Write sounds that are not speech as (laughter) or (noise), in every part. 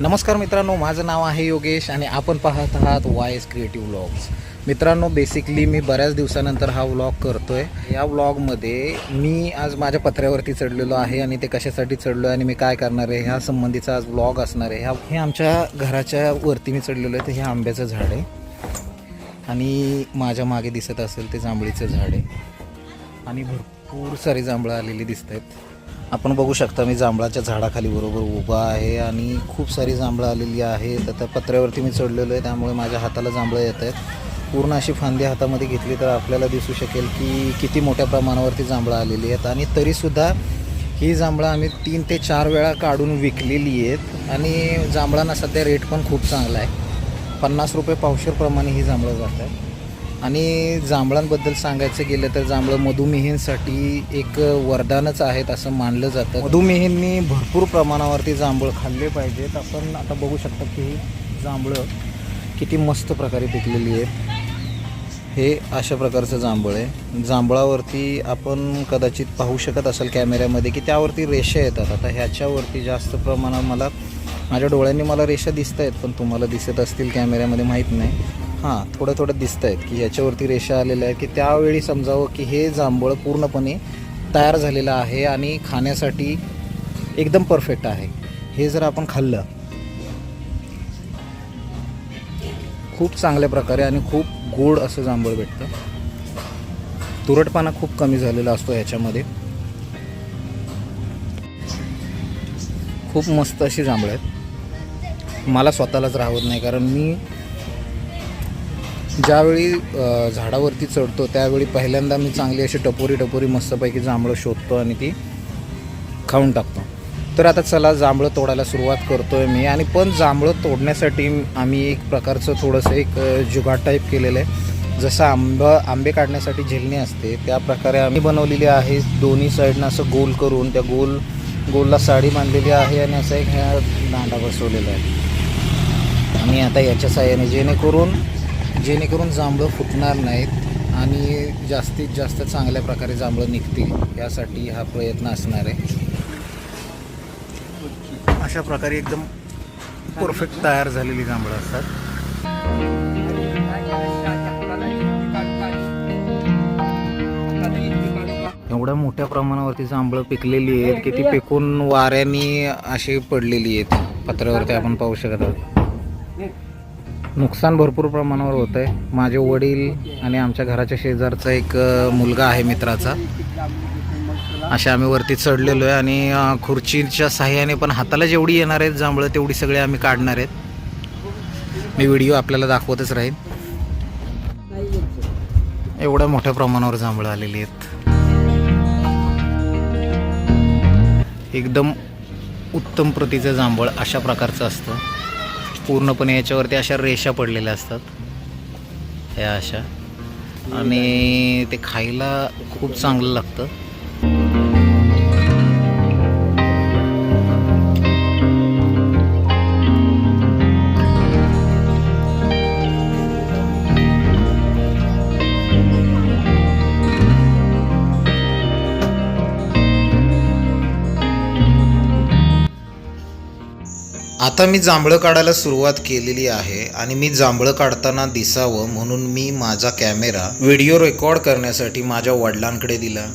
नमस्कार मित्रांनो माझं नाव आहे योगेश आणि आपण पाहत आहात वायस क्रिएटिव्ह व्लॉग्स मित्रांनो बेसिकली मी बऱ्याच दिवसानंतर हा व्लॉग करतो आहे या व्लॉगमध्ये मी आज माझ्या पत्र्यावरती चढलेलो आहे आणि ते कशासाठी चढलो आहे आणि मी काय करणार आहे ह्या संबंधीचा आज व्लॉग असणार आहे. ह्या हे आमच्या घराच्या वरती मी चढलेलो आहे तर हे आंब्याचं झाड आहे. आणि माझ्या मागे दिसत असेल ते जांभळीचं झाड आहे. आणि भरपूर सारी जांभळं आलेली दिसत आहेत आपण बघू शकता मी जांभळाच्या झाडाखाली बरोबर उभा आहे आणि खूप सारी जांभळं आलेली आहेत. आता पत्र्यावरती मी चढलेलो आहे त्यामुळे माझ्या हाताला जांभळं येत आहेत. पूर्ण अशी फांदी हातामध्ये घेतली तर आपल्याला दिसू शकेल की किती मोठ्या प्रमाणावरती जांभळं आलेली आहेत. आणि तरीसुद्धा ही जांभळं आम्ही तीन ते चार वेळा काढून विकलेली आहेत आणि जांभळांना सध्या रेट पण खूप चांगला आहे. पन्नास रुपये पावशरप्रमाणे ही जांभळं जात आहे आणि जांभळांबद्दल सांगायचं गेलं तर जांभळं मधुमेहींसाठी एक वरदानच आहेत असं मानलं जातं. मधुमेहींनी भरपूर प्रमाणावरती जांभळं खाल्ले पाहिजेत. आपण आता बघू शकता की ही जांभळं किती मस्त प्रकारे पिकलेली आहेत. हे अशा प्रकारचं जांभळ आहे. जांभळावरती आपण कदाचित पाहू शकत असाल कॅमेऱ्यामध्ये की त्यावरती रेषा येतात. आता ह्याच्यावरती जास्त प्रमाणात मला माझ्या डोळ्यांनी मला रेषा दिसत आहेत पण तुम्हाला दिसत असतील कॅमेऱ्यामध्ये माहीत नाही. हां थोडं थोडं दिसत आहेत की ह्याच्यावरती रेषा आलेल्या आहेत की त्यावेळी समजावं की हे जांभळ पूर्णपणे तयार झालेलं आहे आणि खाण्यासाठी एकदम परफेक्ट आहे. हे जर आपण खाल्लं खूप चांगल्या प्रकारे आणि खूप गोड असं जांभळ भेटतं. तुरटपाना खूप कमी झालेला असतो ह्याच्यामध्ये खूप मस्त अशी जांभळं आहेत. मला स्वतःलाच राहत नाही कारण मी ज्यावेळी झाडावरती चढतो त्यावेळी पहिल्यांदा मी चांगली अशी टपोरी टपोरी मस्तपैकी जांभळं शोधतो आणि ती खाऊन टाकतो. तर आता चला जांभळं तोडायला सुरुवात करतोय मी. आणि पण जांभळं तोडण्यासाठी आम्ही एक प्रकारचं थोडंसं एक जुगाड टाईप केलेलं आहे. जसं आंबा आंबे काढण्यासाठी झेलणी असते त्या प्रकारे आम्ही बनवलेली आहे. दोन्ही साईडनं असं गोल करून त्या गोल गोलला साडी बांधलेली आहे आणि असं एक ह्या दांडा बसवलेला आहे. आणि आता याच्या साह्याने जेणेकरून जेणेकरून जांभळं फुटणार नाहीत आणि जास्तीत जास्त चांगल्या प्रकारे जांभळं निघतील यासाठी हा प्रयत्न असणार आहे. अशा प्रकारे एकदम परफेक्ट तयार झालेली जांभळं असतात. एवढ्या मोठ्या प्रमाणावरती जांभळं पिकलेली आहेत की ती पिकून वाऱ्याने अशी पडलेली आहेत. पत्र्यावरती आपण पाहू शकत आहोत. नुकसान भरपूर प्रमाणावर होत आहे माझे वडील आणि आमच्या घराच्या शेजारचा एक मुलगा आहे मित्राचा. अशा आम्ही वरती चढलेलो आहे आणि खुर्चीच्या साह्याने पण हाताला जेवढी येणार आहेत जांभळं तेवढी सगळे आम्ही काढणार आहेत. मी व्हिडिओ आपल्याला दाखवतच राहीन. एवढ्या मोठ्या प्रमाणावर जांभळं आलेली आहेत. एकदम उत्तम प्रतीचं जांभळ अशा प्रकारचं असतं. पूर्णपणे याच्यावरती अशा रेषा पडलेल्या असतात. ह्या अशा. आणि ते खायला खूप चांगलं लागतं. आता मी जांभळं काढायला सुरुवात केलेली आहे आणि मी जांभळं काढताना दिसावं म्हणून मी माझा कॅमेरा व्हिडिओ रेकॉर्ड करण्यासाठी माझ्या वडिलांकडे दिला.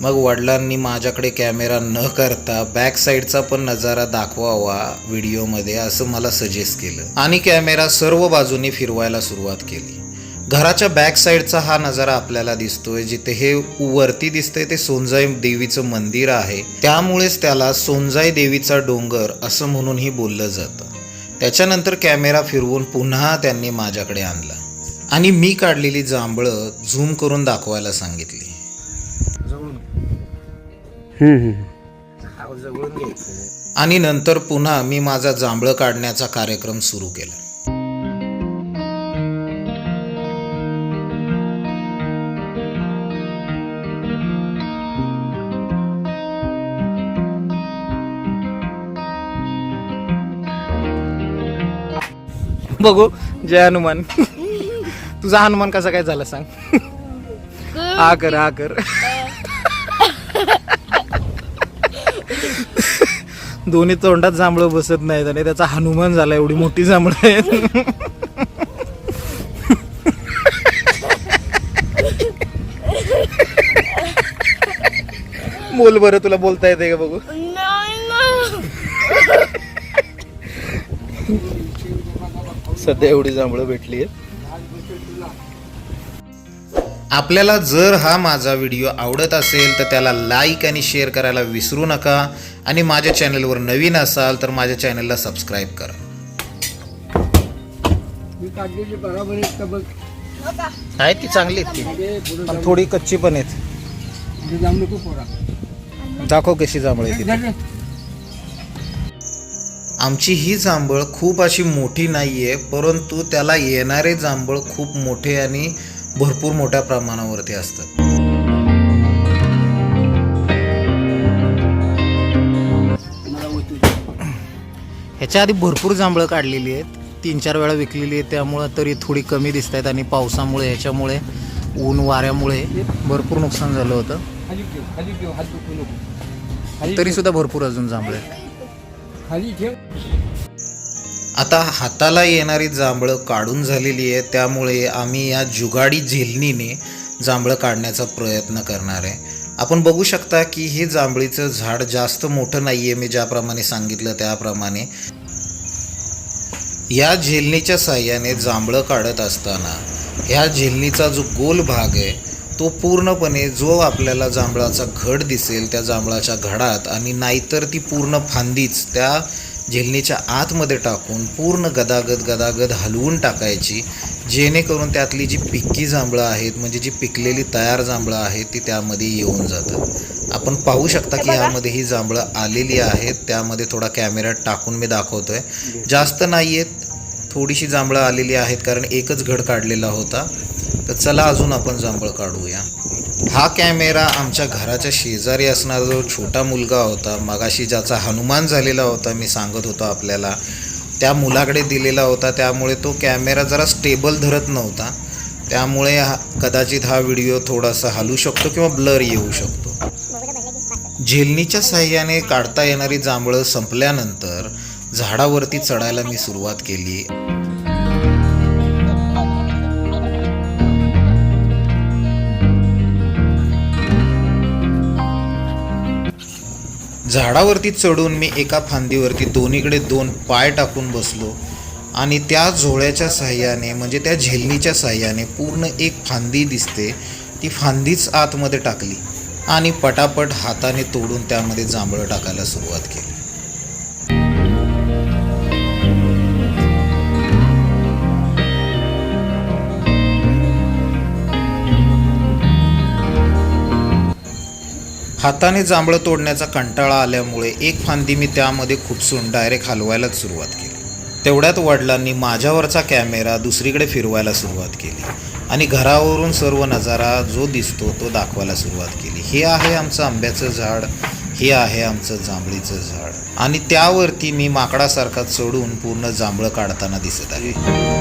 मग वडिलांनी माझ्याकडे कॅमेरा न करता बॅक साईडचा पण नजारा दाखवावा व्हिडिओमध्ये असं मला सजेस्ट केलं आणि कॅमेरा सर्व बाजूनी फिरवायला सुरुवात केली. घराच्या बॅक साईडचा हा नजारा आपल्याला दिसतोय जिथे हे वरती दिसतंय ते सोनजाई देवीचं मंदिर आहे. त्यामुळेच त्याला सोनजाई देवीचा डोंगर असं म्हणूनही बोललं जातं. त्याच्यानंतर कॅमेरा फिरवून पुन्हा त्यांनी माझ्याकडे आणला. आणि मी काढलेली जांभळं झूम करून दाखवायला सांगितली. आणि नंतर पुन्हा मी माझा जांभळं काढण्याचा कार्यक्रम सुरू केला. बघू जय हनुमान. तुझा हनुमान कसा काय झाला सांग. हा कर हा कर. दोन्ही तोंडात जांभळं बसत नाहीत आणि त्याचा हनुमान झाला एवढी मोठी जांभळं आहेत. बोल बरं तुला बोलता येते का बघू? सध्या एवढी जांभळं भेटली आपल्याला जर हा माझा व्हिडिओ आवडत असेल तर त्याला लाईक आणि शेअर करायला विसरू नका. आणि माझ्या चॅनलवर नवीन असाल तर माझ्या चॅनलला सबस्क्राईब करा. आहेत आहे ती चांगली आहेत ती. पण थोडी कच्ची पण आहेत. दाखव कशी जांभळं आहे ती. झाले? आमची ही जांभळ खूप अशी मोठी नाही आहे परंतु त्याला येणारे जांभळ खूप मोठे आणि भरपूर मोठ्या प्रमाणावरती असतात. ह्याच्या आधी भरपूर जांभळं काढलेली आहेत. तीन चार वेळा विकलेली आहेत. त्यामुळं तरी थोडी कमी दिसत आहेत आणि पावसामुळे ह्याच्यामुळे ऊन वाऱ्यामुळे भरपूर नुकसान झालं होतं. खाली ठेव खाली ठेव हात दुखू नको. खाली तरी सुद्धा भरपूर अजून जांभळे आहेत. खाली ठेव. आता हाताला येणारी जांभळं काढून झालेली आहे त्यामुळे आम्ही या जुगाडी झेलणीने जांभळं काढण्याचा प्रयत्न करणार आहे. आपण बघू शकता की हे जांभळीचं झाड जास्त मोठं नाही आहे मी ज्याप्रमाणे सांगितलं त्याप्रमाणे. या झेलणीच्या साह्याने जांभळं काढत असताना ह्या झेलणीचा जो गोल भाग आहे तो पूर्णपणे जो आपल्याला जांभळाचा घड दिसेल त्या जांभळाच्या घडात आणि नाहीतर ती पूर्ण फांदीच त्या झेलणीच्या आतमध्ये टाकून पूर्ण गदागद गदागद हलवून टाकायची जेणेकरून त्यातली जी पिक्की जांभळं आहेत म्हणजे जी पिकलेली तयार जांभळं आहेत ती त्यामध्ये येऊन जातात. आपण पाहू शकता की ह्यामध्ये ही जांभळं आलेली आहेत. त्यामध्ये थोडा कॅमेऱ्यात टाकून मी दाखवतोय. जास्त नाही आहेत थोडीशी जांभळं आलेली आहेत कारण एकच घड काढलेला होता. तर चला अजून आपण जांभळ काढूया. हा कॅमेरा आमच्या घराच्या शेजारी असणारा जो छोटा मुलगा होता मगाशी ज्याचा हनुमान झालेला होता मी सांगत होतो आपल्याला त्या मुलाकडे दिलेला होता. त्यामुळे तो कॅमेरा जरा स्टेबल धरत नव्हता. त्यामुळे हा कदाचित हा व्हिडिओ थोडासा हलू शकतो किंवा ब्लर येऊ शकतो. झेलणीच्या साह्याने काढता येणारी जांभळं संपल्यानंतर झाडावरती चढायला मी सुरुवात केली. झाडावरती चढून मी एका फांदीवरती दोन्हीकडे दोन पाय टाकून बसलो आणि त्या झोळ्याच्या साह्याने म्हणजे त्या झेलणीच्या साह्याने पूर्ण एक फांदी दिसते. ती फांदीच आतमध्ये टाकली आणि पटापट हाताने तोडून त्यामध्ये जांभळं टाकायला सुरुवात केली. हाताने जांभळं तोडण्याचा कंटाळा आल्यामुळे एक फांदी मी त्यामध्ये खुपसून डायरेक्ट हलवायलाच सुरुवात केली. तेवढ्यात वडिलांनी माझ्यावरचा कॅमेरा दुसरीकडे फिरवायला सुरुवात केली आणि घरावरून सर्व नजारा जो दिसतो तो दाखवायला सुरुवात केली. हे आहे आमचं आंब्याचं झाड हे आहे आमचं जांभळीचं झाड. आणि त्यावरती मी माकडासारखा चढून पूर्ण जांभळं काढताना दिसत आहे.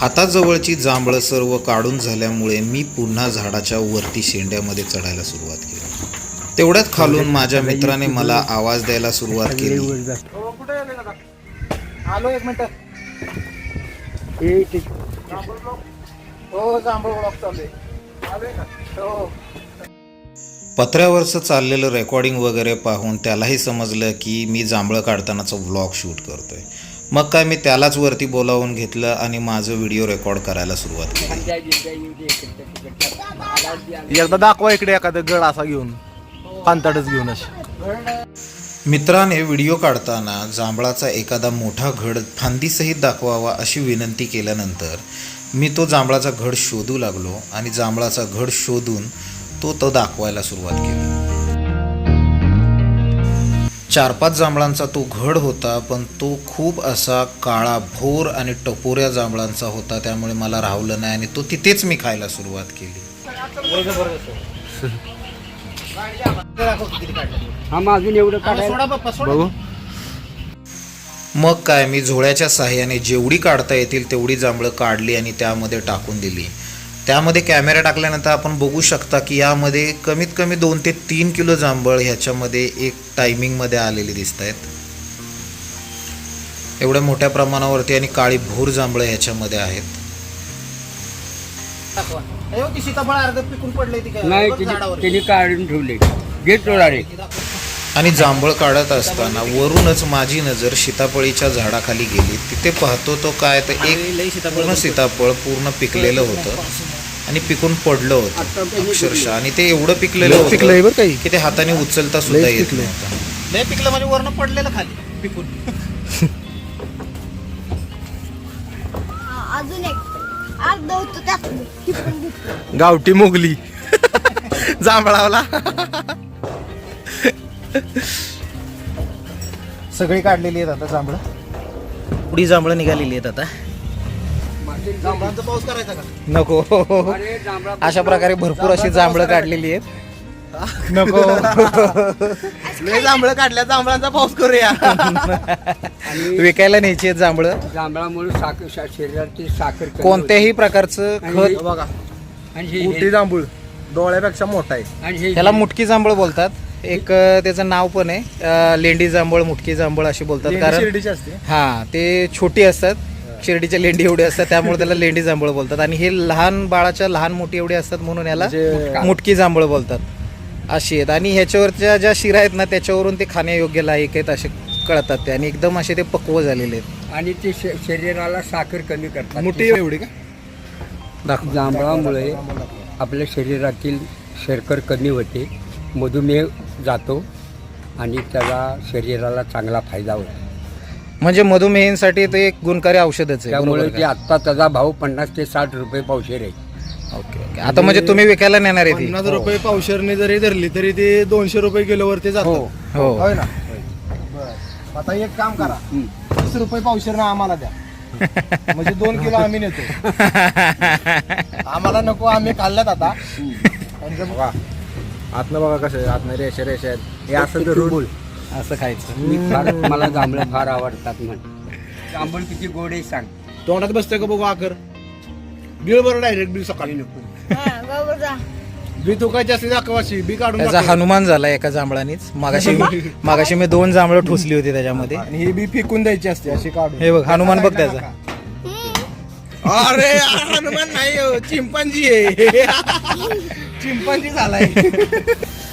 हाताजवळची जांभळं सर्व काढून झाल्यामुळे मी पुन्हा झाडाच्या वरती शेंड्यामध्ये चढायला सुरुवात केली. तेवढ्यात खालून माझ्या मित्राने मला आवाज द्यायला सुरुवात केली. आलो एक मिनिट हो जांभळ हो पत्र्यावरचं चाललेलं रेकॉर्डिंग वगैरे पाहून त्यालाही समजलं की मी जांभळं काढतानाचा व्लॉग शूट करतोय. मग काय मी त्यालाच वरती बोलावून घेतलं आणि माझं व्हिडिओ रेकॉर्ड करायला सुरुवात केली. एकदा दाखवा इकडे एखादं गड असा घेऊन. पानताडच घेऊन अशी. मित्राने व्हिडिओ काढताना जांभळाचा एखादा मोठा घड फांदीसहित दाखवावा अशी विनंती केल्यानंतर मी तो जांभळाचा घड शोधू लागलो आणि जांभळाचा घड शोधून तो तो दाखवायला सुरुवात केली. चार पाच जांभळांचा तो घड होता पण तो खूप असा काळा भोर आणि टपोऱ्या जांभळांचा होता त्यामुळे मला राहवलं नाही आणि तो तिथेच मी खायला सुरुवात केली. मग अजून एवढं काढायला? बघू. मग काय मी झोळ्याच्या साह्याने जेवढी काढता येतील तेवढी जांभळं काढली आणि त्यामध्ये टाकून दिली. त्यामध्ये कॅमेरा टाकल्यानंतर आपण बघू शकता की यामध्ये कमीत कमी दोन ते तीन किलो जांभळ ह्याच्यामध्ये एक टायमिंगमध्ये आलेली दिसत आहेत एवढ्या मोठ्या प्रमाणावरती आणि काळी भोर जांभळं ह्याच्यामध्ये आहेत. सीताफळ अर्ध पिकून पडले नाही त्यांनी त्यांनी काढून ठेवले. घेतो रे आणि जांभळ काढत असताना वरूनच माझी नजर सीताफळीच्या झाडाखाली गेली. तिथे पाहतो तो काय तर एक पूर्ण सीताफळ पूर्ण पिकलेलं होतं. आणि पिकून पडलं होतं. अक्षरशः. आणि ते एवढं पिकलेलं होतं पिकलंय बरं काही. की ते हाताने उचलता सुद्धा लयच येत पिकलंय. नव्हतं. लय पिकलं म्हणजे वरनं पडलेलं खाली पिकून. हा, अजून एक. अर्ध होतं त्यात ती पण घेतली. गावठी मोगली. जांभळावला. सगळी काढलेली आहेत आता जांभळं. पुढी जांभळं निघालेली आहेत आता. जांभळांचा पाऊस करायचा का? नको. अरे जांभळा अशा प्रकारे भरपूर अशी जांभळं काढलेली आहेत. नको. (laughs) लय जांभळं काढल्या जांभळांचा पाऊस करूया. आणि (laughs) विकायला न्यायची आहेत जांभळं. जांभळामुळे साखर शा- शरीराची साखर कमी कोणत्याही प्रकारचं खत बघा. आणि हे- जांभूळ डोळ्यापेक्षा मोठा आहे. आणि हे- त्याला मुटकी जांभळ बोलतात. एक अं, त्याचं नाव पण आहे. अं, लेंडी जांभळ मुटकी जांभळ अशी बोलतात. लेंडी कारण शिर्डीची असते. हा ते छोटी असतात. शिर्डीच्या लेंडी एवढे असतात त्यामुळे त्याला लेंडी जांभळ बोलतात. आणि हे लहान बाळाच्या लहान मोठी एवढी असतात म्हणून याला म्हणजे मुटकी. जांभळ बोलतात. अशी आहेत. आणि ह्याच्यावरच्या ज्या शिरा आहेत ना त्याच्यावरून ते खाण्यायोग्य लायक आहेत असे कळतात ते. आणि एकदम असे ते पक्व झालेले आहेत. आणि ते श- शरीराला साखर कमी करतात. मोठी एवढी का? दाखव. जांभळामुळे आपल्या शरीरातील शर्कर कमी होते मधुमेह जातो आणि त्याला शरीराला चांगला फायदा होतो. म्हणजे मधुमेहींसाठी ते एक गुणकारी औषधच आहे त्यामुळे बरोबर ते का? आत्ता त्याचा भाव पन्नास ते साठ रुपये पावशेर आहे. Okay okay. आता म्हणजे तुम्ही विकायला नेणार आहे ती? पन्नास रुपये पावशरने जरी धरली तरी ते दोनशे रुपये किलोवरती हो जातात हो. होय ना? बरं. आता एक काम करा. हं. तीस रुपये पावशेरनं आम्हाला द्या. म्हणजे दोन किलो आम्ही नेतो (laughs) आम्हाला नको आम्ही खाल्ल्यात आता. जर- आतनं बघा कसं आहे. आतनं रेषा रेषा आहेत. हे असं धरून असं खायचं. मी फार मला जांभळं फार आवडतात म्हण. जांभळ किती गोड आहे सांग. तोंडात बसतंय का बघू आकर? बिल बरं डायरेक्ट बिल सकाळी. नको. हा. बी तुकायची बी काढून त्याचा. हनुमान झाला एका जांभळानीच. मागाशी (laughs) मागाशी मी दोन जांभळं ठोसली होती त्याच्यामध्ये. आणि ही बी फेकून द्यायची असते अशी काढून. हे बघ हनुमान बघ त्याचा. अरे हनुमान नाही हो, चिंपांजी आहे. (laughs) चिंपांजी झालाय.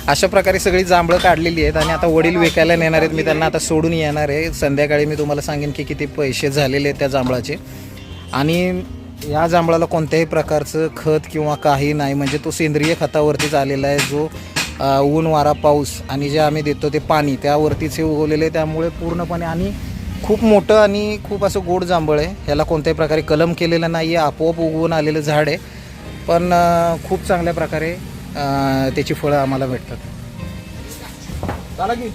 अशा प्रकारे सगळी जांभळं काढलेली आहेत आणि आता वडील विकायला नेणार आहेत. मी त्यांना आता सोडून येणार आहे. संध्याकाळी मी तुम्हाला सांगेन की किती पैसे झालेले आहेत त्या जांभळाचे. आणि या जांभळाला कोणत्याही प्रकारचं खत किंवा काही नाही म्हणजे तो सेंद्रिय खतावरतीच आलेला आहे. जो ऊन वारा पाऊस आणि जे आम्ही देतो ते पाणी त्यावरतीच हे उगवलेले आहे. त्यामुळे पूर्णपणे आणि खूप मोठं आणि खूप असं गोड जांभळ आहे. ह्याला कोणत्याही प्रकारे कलम केलेलं नाही आहे आपोआप उगवून आलेलं झाड आहे. पण खूप चांगल्या प्रकारे त्याची फळं आम्हाला भेटतात. चला की?